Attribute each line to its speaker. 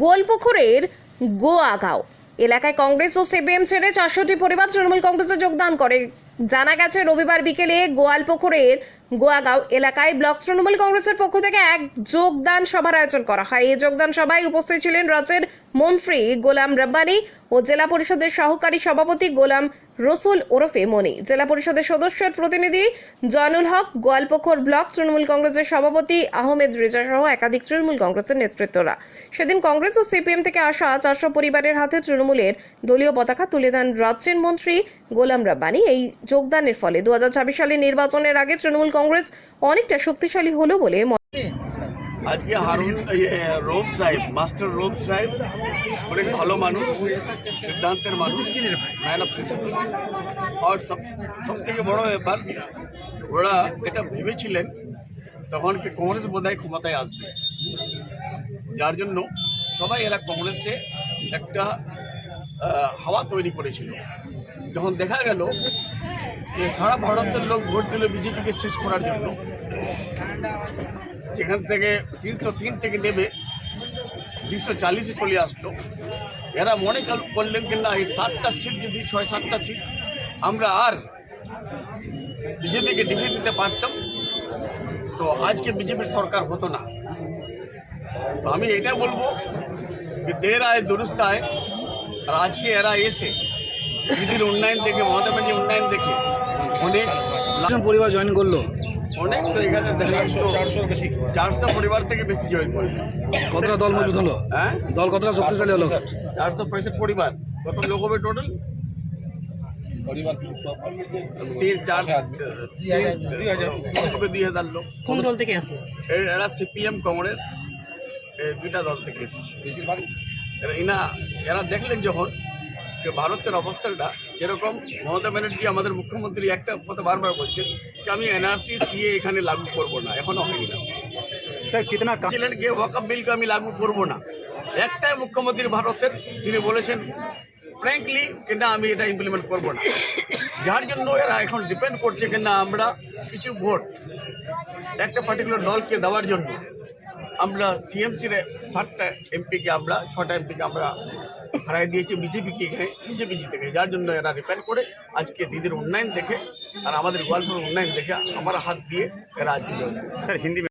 Speaker 1: গোয়ালপুকুরের গোয়াগাঁও এলাকায় কংগ্রেস ও সিপিএম ছেড়ে চারশোটি পরিবার তৃণমূল কংগ্রেসে যোগদান করে। জানা গেছে, রবিবার বিকেলে গোয়ালপুকুরের গোয়াগাঁও এলাকায় ব্লক তৃণমূল কংগ্রেসের পক্ষ থেকে এক যোগদান সভার আয়োজন করা হয়। এই যোগদান সভায় উপস্থিত ছিলেন রাজ্যের মন্ত্রী গোলাম রব্বানি ও জেলা পরিষদের সহকারী সভাপতি গোলাম রসুল ওরফে মনি। জেলা পরিষদের সদস্যের প্রতিনিধি জয়নুল হক গোয়ালপুকুর ব্লক তৃণমূল কংগ্রেসের সভাপতি আহমেদ রেজা সহ একাধিক তৃণমূল কংগ্রেসের নেতৃত্বরা। সেদিন কংগ্রেস ও সিপিএম থেকে আসা চারশো পরিবারের হাতে তৃণমূলের দলীয় পতাকা তুলে দেন রাজ্যের মন্ত্রী গোলাম রাব্বানি এই যোগদানের ফলে দু সালে নির্বাচনের আগে তৃণমূল কংগ্রেস অনেকটা শক্তিশালী হলো বলে
Speaker 2: আজকে হারুন রোব সাহেব, মাস্টার রোব সাহেব, অনেক ভালো মানুষ, সিদ্ধান্তের মানুষ ম্যান অফ প্রিন্সিপাল আর সব সব থেকে বড় ব্যাপার, ওরা এটা ভেবেছিলেন তখন কি কংগ্রেস বোধহয় ক্ষমতায় আসবে। যার জন্য সবাই এরা কংগ্রেসে একটা হাওয়া তৈরি করেছিল। যখন দেখা গেল যে সারা ভারতের লোক ভোট দিল বিজেপিকে শেষ করার জন্য, এখান থেকে তিনশো তিন থেকে নেবে দুশো চালিশে চলে আসলো। এরা মনে কর- করলেন কি না, এই সাতটা সিট যদি, ছয় সাতটা সিট, আমরা আর বিজেপিকে ডিফিট দিতে পারতাম। তো আজকে বিজেপির সরকার হতো না। তো আমি এটা বলব যে দের আয় দুরুস্ত আয়, আর আজকে এরা এসে দিদির উন্নয়ন দেখে মমতা ব্যানার্জির উন্নয়ন দেখে অনেক
Speaker 3: পরিবার জয়েন করল।
Speaker 2: অনেক তো এখানে চারশো বেশি। চারশো পরিবার থেকে বেশি জয়েন করবে
Speaker 3: কতটা দল মজবুত হলো?
Speaker 2: হ্যাঁ?
Speaker 3: দল কতটা শক্তিশালী হলো?
Speaker 2: চারশো পঁয়ষট্টি পরিবার। কত লোক হবে টোটাল তিন চার তিন থেকে দুই হাজার লোক।
Speaker 4: কোন দল থেকে আসলো?
Speaker 2: এরা সিপিএম কংগ্রেস দুইটা দল থেকে এসেছে। বেশিরভাগ এরা ইনা এরা দেখলেন যখন যে ভারতের অবস্থানটা যেরকম মমতা ব্যানার্জি আমাদের মুখ্যমন্ত্রী একটা কথা বারবার বলছেন যে আমি এনআরসি সিএ এখানে লাগু করব না এখনও হয়নি না
Speaker 3: স্যার কিতনা
Speaker 2: ছিলেন যে ওয়াকাব বিলকে আমি লাগু করব না। একটাই মুখ্যমন্ত্রী ভারতের তিনি বলেছেন ফ্র্যাঙ্কলি কিনা আমি এটা ইমপ্লিমেন্ট করব না। যার জন্য এরা এখন ডিপেন্ড করছে কিনা আমরা কিছু ভোট একটা পার্টিকুলার দলকে দেওয়ার জন্য। আমরা টিএমসির সাতটা এমপিকে আমরা ছটা এমপিকে আমরা হারাই দিয়েছে বিজেপিকে এখানে বিজেপি জিতে গেছে যার জন্য এরা রিপেয়ার করে আজকে দিদির উন্নয়ন দেখে আর আমাদের গোয়ালপুর উন্নয়ন দেখে আমার হাত দিয়ে এরা আজকে
Speaker 3: স্যার, হিন্দি